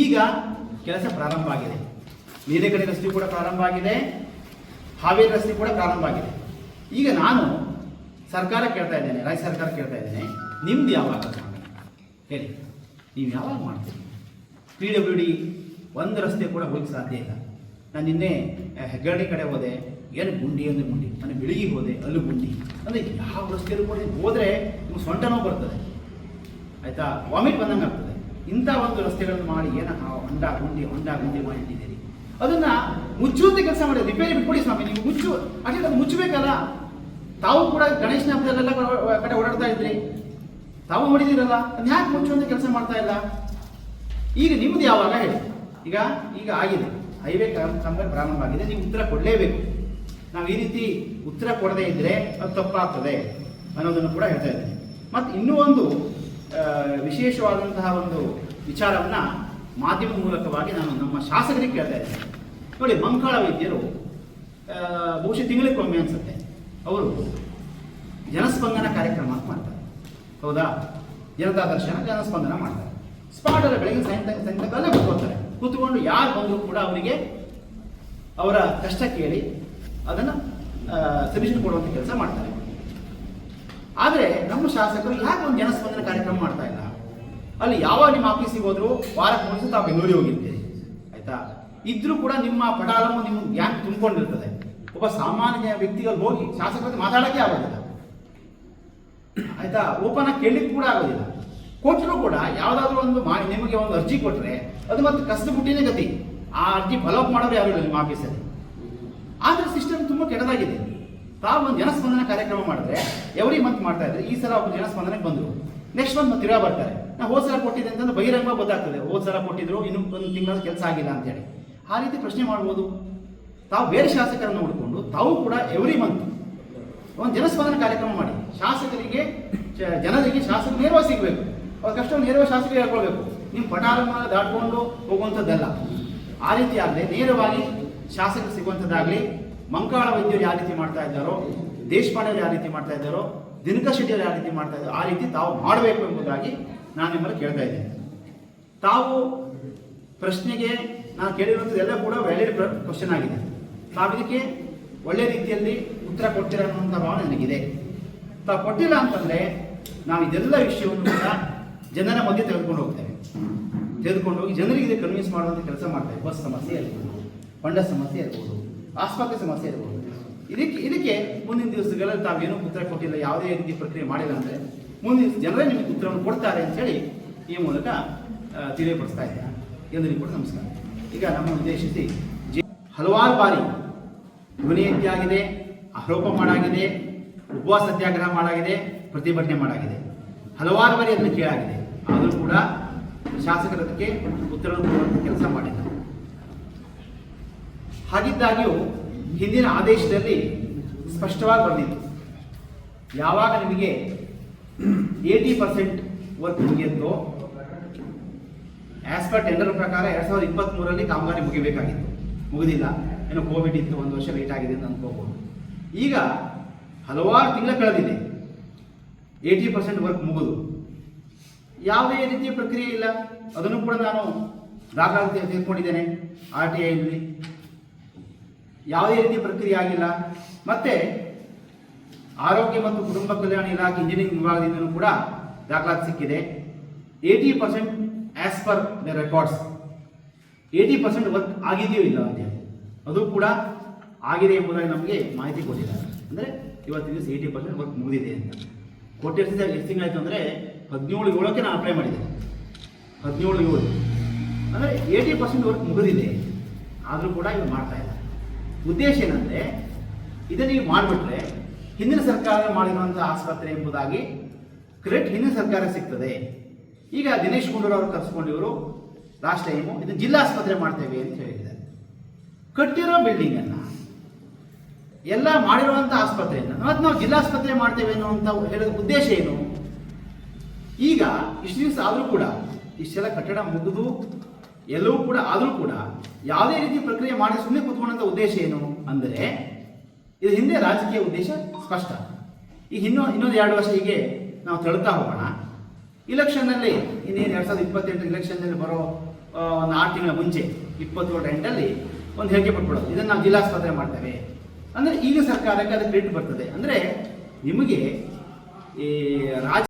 ಈಗ ಕೆಲಸ ಪ್ರಾರಂಭ ಆಗಿದೆ. ನೀಲಕಡೆ ರಸ್ತೆ ಕೂಡ ಪ್ರಾರಂಭ ಆಗಿದೆ. ಹಾವೇರಿ ರಸ್ತೆ ಕೂಡ ಪ್ರಾರಂಭ ಆಗಿದೆ. ಈಗ ನಾನು ಸರ್ಕಾರ ಕೇಳ್ತಾ ಇದ್ದೇನೆ, ರಾಜ್ಯ ಸರ್ಕಾರ ಕೇಳ್ತಾ ಇದ್ದೇನೆ, ನಿಮ್ದು ಯಾವಾಗ? ಹೇಳಿ. ನೀವು ಯಾವಾಗ ಮಾಡ್ತೀರಿ? ಪಿ ಡಬ್ಲ್ಯೂ ಡಿ ಒಂದು ರಸ್ತೆ ಕೂಡ ಹೋಗಿ ಸಾಧ್ಯ ಇಲ್ಲ. ನಾನು ನಿನ್ನೆ ಹೆಗ್ಗಡೆ ಕಡೆ ಹೋದೆ, ಏನು ಗುಂಡಿ ಅಂದರೆ ಗುಂಡಿ ನಾನು ಬೆಳಿಗ್ಗೆ ಹೋದೆ, ಅಲ್ಲೂ ಗುಂಡಿ, ಅಂದರೆ ಯಾವ ರಸ್ತೆಯಲ್ಲೂ ಕೂಡ ಹೋದರೆ ನಿಮ್ಗೆ ಸೊಂಟ ನೋವು ಬರ್ತದೆ. ಆಯಿತಾ? ವಾಮಿಟ್ ಬಂದಂಗೆ ಆಗ್ತದೆ. ಇಂಥ ಒಂದು ರಸ್ತೆಗಳನ್ನು ಮಾಡಿ ಏನ ಹೊಂಡ ಗುಂಡಿ ಹೊಂಡ ಗುಂಡಿ ಮಾಡಿ ಅದನ್ನ ಮುಚ್ಚುವಂತೆ ಕೆಲಸ ಮಾಡಿ, ರಿಪೇರಿ ಬಿಟ್ಕೊಡಿ ಸ್ವಾಮಿ, ನೀವು ಮುಚ್ಚು ಅಟ್ಲೀಸ್ಟ್ ಅದು ಮುಚ್ಚಬೇಕಲ್ಲ? ತಾವು ಕೂಡ ಗಣೇಶನ ಹಬ್ಬದಲ್ಲೆಲ್ಲ ಕಡೆ- ಓಡಾಡ್ತಾ ಇದ್ರಿ. ತಾವು ನೋಡಿದಿರಲ್ಲ ಅದನ್ನ ಯಾಕೆ ಮುಚ್ಚುವಂತ ಕೆಲಸ ಮಾಡ್ತಾ ಇಲ್ಲ? ಈಗ ನಿಮ್ದು ಯಾವಾಗ ಹೇಳಿ? ಈಗ ಈಗ ಆಗಿದೆ. ಹೈವೇ ಕಾಮಗಾರಿ ಪ್ರಾರಂಭ ಆಗಿದೆ, ನೀವು ಉತ್ತರ ಕೊಡಲೇಬೇಕು. ನಾವು ಈ ರೀತಿ ಉತ್ತರ ಕೊಡದೇ ಇದ್ರೆ ಅದು ತಪ್ಪಾಗ್ತದೆ ಅನ್ನೋದನ್ನು ಕೂಡ ಹೇಳ್ತಾ ಇದ್ದೀನಿ. ಮತ್ತು ಇನ್ನೂ ಒಂದು ವಿಶೇಷವಾದಂತಹ ಒಂದು ವಿಚಾರವನ್ನು ಮಾಧ್ಯಮ ಮೂಲಕವಾಗಿ ನಾನು ನಮ್ಮ ಶಾಸಕರಿಗೆ ಕೇಳ್ತಾ ಇದ್ದೇನೆ. ನೋಡಿ ಮಂಕಾಳ ವೈದ್ಯರು ಬಹುಶಃ ತಿಂಗಳಿಗೊಮ್ಮೆ ಅನ್ಸುತ್ತೆ. ಅವರು ಜನಸ್ಪಂದನ ಕಾರ್ಯಕ್ರಮ ಅಂತ ಮಾಡ್ತಾರೆ. ಹೌದಾ? ಜನತಾ ದರ್ಶನ, ಜನಸ್ಪಂದನ ಮಾಡ್ತಾರೆ. ಸ್ಪಾಟಲ್ಲಿ ಬೆಳಗ್ಗೆ ಸಾಯಂಕಾಲ ಸಾಯಂಕಾಲ ಕೂತ್ಕೊಳ್ತಾರೆ ಕೂತ್ಕೊಂಡು ಯಾರು ಬಂದರೂ ಕೂಡ ಅವರಿಗೆ ಅವರ ಕಷ್ಟ ಕೇಳಿ ಅದನ್ನು ಸೊಲ್ಯೂಷನ್ ಕೊಡುವಂಥ ಕೆಲಸ ಮಾಡ್ತಾರೆ. ಆದರೆ ನಮ್ಮ ಶಾಸಕರು ಯಾಕೆ ಒಂದು ಜನಸ್ಪಂದನ ಕಾರ್ಯಕ್ರಮ ಮಾಡ್ತಾ ಇಲ್ಲ? ಅಲ್ಲಿ ಯಾವಾಗ ನಿಮ್ಮ ಆಫೀಸಿಗೆ ಹೋದ್ರು ವಾರಕ್ಕೆ ಮುಂಚೆ ತಾವು ಬೆಂಗಳೂರಿಗೆ ಹೋಗಿರ್ತೀರಿ ಆಯ್ತಾ? ಇದ್ರೂ ಕೂಡ ನಿಮ್ಮ ಪಟಾಲಮ್ಮ ನಿಮ್ಮ ಗ್ಯಾಂಗ್ ತುಂಬಿಕೊಂಡಿರ್ತದೆ. ಒಬ್ಬ ಸಾಮಾನ್ಯ ವ್ಯಕ್ತಿಗಳು ಹೋಗಿ ಶಾಸಕರ ಮಾತಾಡಕ್ಕೆ ಆಗೋದಿಲ್ಲ. ಆಯ್ತಾ? ಓಪನ್ ಆಗಿ ಕೇಳಲಿಕ್ಕೆ ಕೂಡ ಆಗೋದಿಲ್ಲ. ಕೊಟ್ಟರು ಕೂಡ ಯಾವುದಾದ್ರೂ ಒಂದು ನಿಮಗೆ ಒಂದು ಅರ್ಜಿ ಕೊಟ್ಟರೆ ಅದು ಮತ್ತೆ ಕಸದ ಬುಟ್ಟಿನೇ ಗತಿ. ಆ ಅರ್ಜಿ ಫಾಲೋಅಪ್ ಮಾಡೋರು ಯಾರು ಇಲ್ಲ ನಿಮ್ಮ ಆಫೀಸಲ್ಲಿ ಆದರೆ ಸಿಸ್ಟಮ್ ತುಂಬ ಕೆಟ್ಟದಾಗಿದೆ. ತಾವು ಒಂದು ಜನಸ್ಪಂದನ ಕಾರ್ಯಕ್ರಮ ಮಾಡಿದ್ರೆ ಎವ್ರಿ ಮಂತ್ ಮಾಡ್ತಾ ಇದ್ರೆ, ಈ ಸಲ ಒಬ್ಬರು ಜನಸ್ಪಂದನಕ್ಕೆ ಬಂದರು. ನೆಕ್ಸ್ಟ್ ಮಂತ್ ತಿರುಗಾ ಬರ್ತಾರೆ. ನಾವು ಹೋದ ಸಲ ಕೊಟ್ಟಿದ್ದೆ ಅಂತಂದ್ರೆ ಬಹಿರಂಗ ಗೊತ್ತಾಗ್ತದೆ. ಹೋದ ಸಲ ಕೊಟ್ಟಿದ್ರು, ಇನ್ನು ಒಂದು ತಿಂಗಳ ಕೆಲಸ ಆಗಿಲ್ಲ ಅಂತೇಳಿ. ಆ ರೀತಿ ಪ್ರಶ್ನೆ ಮಾಡ್ಬೋದು. ತಾವು ಬೇರೆ ಶಾಸಕರನ್ನು ಹುಡ್ಕೊಂಡು, ತಾವು ಕೂಡ ಎವ್ರಿ ಮಂತ್ ಒಂದು ಜನಸ್ಪಂದನ ಕಾರ್ಯಕ್ರಮ ಮಾಡಿ. ಶಾಸಕರಿಗೆ ಜನರಿಗೆ ಶಾಸಕ ನೇರವ ಸಿಗಬೇಕು. ಅವ್ರ ಕಷ್ಟ ನೇರವ ಶಾಸಕರಿಗೆ ಹೇಳ್ಕೊಳ್ಬೇಕು. ನಿಮ್ಮ ಪಟಾರನ್ನ ದಾಟ್ಕೊಂಡು ಹೋಗುವಂಥದ್ದಲ್ಲ. ಆ ರೀತಿ ಆಗದೆ ನೇರವಾಗಿ ಶಾಸಕರು ಸಿಗುವಂಥದ್ದಾಗಲಿ ಮಂಕಾಳ ವೈದ್ಯರು ಯಾವ ರೀತಿ ಮಾಡ್ತಾ ಇದ್ದಾರೋ, ದೇಶಪಾಂಡೆಯವರು ಯಾವ ರೀತಿ ಮಾಡ್ತಾ ಇದ್ದಾರೋ ದಿನಕ ಶೆಟ್ಟಿಯವರು ಯಾವ ರೀತಿ ಮಾಡ್ತಾ ಇದ್ದಾರೋ, ಆ ರೀತಿ ತಾವು ಮಾಡಬೇಕು ಎಂಬುದಾಗಿ ನಾನು ನಿಮ್ಮನ್ನು ಕೇಳ್ತಾ ಇದ್ದೇನೆ. ತಾವು ಪ್ರಶ್ನೆಗೆ, ನಾನು ಕೇಳಿರುವಂಥದ್ದೆಲ್ಲ ಕೂಡ ವ್ಯಾಲಿಡ್ ಕ್ವಶನ್ ಆಗಿದೆ. ತಾವು ಇದಕ್ಕೆ ಒಳ್ಳೆ ರೀತಿಯಲ್ಲಿ ಉತ್ತರ ಕೊಡ್ತೀರ ಅನ್ನುವಂಥ ಭಾವನೆ ನನಗಿದೆ. ತಾವು ಕೊಟ್ಟಿಲ್ಲ ಅಂತಂದರೆ ನಾವು ಇದೆಲ್ಲ ವಿಷಯವನ್ನು ಕೂಡ ಜನರ ಮಧ್ಯೆ ತೆಗೆದುಕೊಂಡು ಹೋಗ್ತೇವೆ. ತೆಗೆದುಕೊಂಡು ಹೋಗಿ ಜನರಿಗೆ ಇದು ಕನ್ವಿನ್ಸ್ ಮಾಡುವಂಥ ಕೆಲಸ ಮಾಡ್ತೇವೆ. ಬಸ್ ಸಮಸ್ಯೆ ಇರ್ಬೋದು ಬಂಡ ಸಮಸ್ಯೆ ಇರ್ಬೋದು. ಆಸ್ಪತ್ರೆ ಸಮಸ್ಯೆ ಇರಬಹುದು ಇದಕ್ಕೆ ಇದಕ್ಕೆ ಮುಂದಿನ ದಿವಸಗಳಲ್ಲಿ ತಾವೇನು ಉತ್ತರ ಕೊಟ್ಟಿಲ್ಲ, ಯಾವುದೇ ರೀತಿ ಪ್ರಕ್ರಿಯೆ ಮಾಡಿಲ್ಲ ಅಂದರೆ ಮುಂದಿನ ಜನರೇ ನಿಮಗೆ ಉತ್ತರವನ್ನು ಕೊಡ್ತಾರೆ ಅಂತೇಳಿ ಈ ಮೂಲಕ ತಿಳಿಯಪಡಿಸ್ತಾ ಇದ್ದೇನೆ. ಎಲ್ಲರಿಗೂ ಕೂಡ ನಮಸ್ಕಾರ. ಈಗ ನಮ್ಮ ಉದ್ದೇಶಿಸಿ ಹಲವಾರು ಬಾರಿ ಧ್ವನಿ ಎತ್ತಿ ಆಗಿದೆ, ಆರೋಪ ಮಾಡಾಗಿದೆ, ಉಪವಾಸ ಸತ್ಯಾಗ್ರಹ ಮಾಡಾಗಿದೆ, ಪ್ರತಿಭಟನೆ ಮಾಡಾಗಿದೆ. ಹಲವಾರು ಬಾರಿ ಅದನ್ನು ಕೇಳಾಗಿದೆ. ಆದರೂ ಕೂಡ ಶಾಸಕರದಕ್ಕೆ ಉತ್ತರವನ್ನು ಉತ್ತರ ಕೊಡುವಂಥ ಕೆಲಸ ಮಾಡಿಲ್ಲ. ಹಾಗಿದ್ದಾಗ್ಯೂ ಹಿಂದಿನ ಆದೇಶದಲ್ಲಿ ಸ್ಪಷ್ಟವಾಗಿ ಬಂದಿತ್ತು. ಯಾವಾಗ ನಿಮಗೆ ಏಯ್ಟಿ ಪರ್ಸೆಂಟ್ ವರ್ಕ್ ಮುಗಿಯುತ್ತೋ ಆಸ್ ಪರ್ ಟೆಂಡರ್ ಪ್ರಕಾರ ಎರಡ್ ಸಾವಿರದ ಇಪ್ಪತ್ತ್ ಮೂರಲ್ಲಿ ಕಾಮಗಾರಿ ಮುಗಿಬೇಕಾಗಿತ್ತು. ಮುಗಿದಿಲ್ಲ. ಏನು ಕೋವಿಡ್ ಇತ್ತು, ಒಂದು ವರ್ಷ ಲೇಟ್ ಆಗಿದೆ ಅಂತ ಅನ್ಕೋಬಹುದು ಈಗ ಹಲವಾರು ತಿಂಗಳ ಕಳೆದಿದೆ. ಏಯ್ಟಿ ಪರ್ಸೆಂಟ್ ವರ್ಕ್ ಮುಗಿದು. ಯಾವುದೇ ರೀತಿಯ ಪ್ರಕ್ರಿಯೆ ಇಲ್ಲ. ಅದನ್ನು ಕೂಡ ನಾನು ದಾಖಲಾತಿ ತೆಗೆದುಕೊಂಡಿದ್ದೇನೆ. ಆರ್ ಟಿ ಐನಲ್ಲಿ ಯಾವುದೇ ರೀತಿ ಪ್ರಕ್ರಿಯೆ ಆಗಿಲ್ಲ. ಮತ್ತೆ ಆರೋಗ್ಯ ಮತ್ತು ಕುಟುಂಬ ಕಲ್ಯಾಣ ಇಲಾಖೆ ಇಂಜಿನಿಯರಿಂಗ್ ವಿಭಾಗದಿಂದಲೂ ಕೂಡ ದಾಖಲಾತಿ ಸಿಕ್ಕಿದೆ. Eighty percent as per the records eighty percent work ಆಗಿದೆಯೋ ಇಲ್ಲ ಅಂತ ಅದು ಕೂಡ ಆಗಿದೆ ಎಂಬುದಾಗಿ ನಮಗೆ ಮಾಹಿತಿ ಕೊಟ್ಟಿದ್ದಾರೆ. ಅಂದರೆ ಇವತ್ತಿನ ದಿವಸ ಏಯ್ಟಿ ಪರ್ಸೆಂಟ್ ವರ್ಕ್ ಮುಗಿದಿದೆ ಅಂತ. ಕೊಟ್ಟು ಎಷ್ಟು ತಿಂಗಳಾಯ್ತು ಅಂದರೆ ಹದಿನೇಳು ಏಳಕ್ಕೆ ನಾನು ಅಪ್ಲೈ ಮಾಡಿದೆ ಹದಿನೇಳು ಏಳು. ಅಂದರೆ ಏಯ್ಟಿ ಪರ್ಸೆಂಟ್ ವರ್ಕ್ ಮುಗಿದಿದೆ. ಆದರೂ ಕೂಡ ಇವ್ರು ಮಾಡ್ತಾ ಉದ್ದೇಶ ಏನಂದರೆ ಇದನ್ನು ನೀವು ಮಾಡಿಬಿಟ್ರೆ ಹಿಂದಿನ ಸರ್ಕಾರ ಮಾಡಿರುವಂಥ ಆಸ್ಪತ್ರೆ ಎಂಬುದಾಗಿ ಕ್ರೆಡಿಟ್ ಹಿಂದಿನ ಸರ್ಕಾರ ಸಿಗ್ತದೆ. ಈಗ ದಿನೇಶ್ ಗುಂಡೂರಾವ್ ಅವರು ಇವರು ಲಾಸ್ಟ್ ಟೈಮು ಇದು ಜಿಲ್ಲಾ ಆಸ್ಪತ್ರೆ ಮಾಡ್ತೇವೆ ಅಂತ ಹೇಳಿದ್ದಾರೆ. ಕಟ್ಟಿರೋ ಬಿಲ್ಡಿಂಗ್ ಅನ್ನ, ಎಲ್ಲ ಮಾಡಿರುವಂಥ ಆಸ್ಪತ್ರೆಯನ್ನ ಮತ್ತು ನಾವು ಜಿಲ್ಲಾಸ್ಪತ್ರೆ ಮಾಡ್ತೇವೆ ಅನ್ನುವಂಥ ಹೇಳಿದ ಉದ್ದೇಶ ಏನು? ಈಗ ಇಷ್ಟು ದಿವಸ ಆದರೂ ಕೂಡ ಇಷ್ಟೆಲ್ಲ ಕಟ್ಟಡ ಮುಗಿದು ಎಲ್ಲವೂ ಕೂಡ, ಆದರೂ ಕೂಡ ಯಾವುದೇ ರೀತಿ ಪ್ರಕ್ರಿಯೆ ಮಾಡಿ ಸುಮ್ಮನೆ ಕೂತ್ಕೊಂಡಂಥ ಉದ್ದೇಶ ಏನು ಅಂದರೆ, ಇದು ಹಿಂದೆ ರಾಜಕೀಯ ಉದ್ದೇಶ ಸ್ಪಷ್ಟ. ಈಗ ಇನ್ನೂ, ಇನ್ನೊಂದು ಎರಡು ವರ್ಷ ಹೀಗೆ ನಾವು ತಳ್ತಾ ಹೋಗೋಣ. ಇಲೆಕ್ಷನ್ನಲ್ಲಿ ಇನ್ನೇನು ಎರಡು ಸಾವಿರದ ಇಪ್ಪತ್ತೆಂಟು ಇಲೆಕ್ಷನ್ನಲ್ಲಿ ಬರೋ ಒಂದು ಆರು ತಿಂಗಳ ಮುಂಚೆ, ಇಪ್ಪತ್ತೇಳು ಎಂಟಲ್ಲಿ ಒಂದು ಹೇಳಿಕೆ ಪಟ್ಬಿಡೋದು ಇದನ್ನು ನಾವು ಜಿಲ್ಲಾಸ್ಪತ್ರೆ ಮಾಡ್ತೇವೆ. ಅಂದರೆ ಈಗ ಸರ್ಕಾರಕ್ಕೆ ಅದು ಕ್ರೆಡಿಟ್ ಬರ್ತದೆ. ಅಂದರೆ ನಿಮಗೆ ಈ ರಾಜ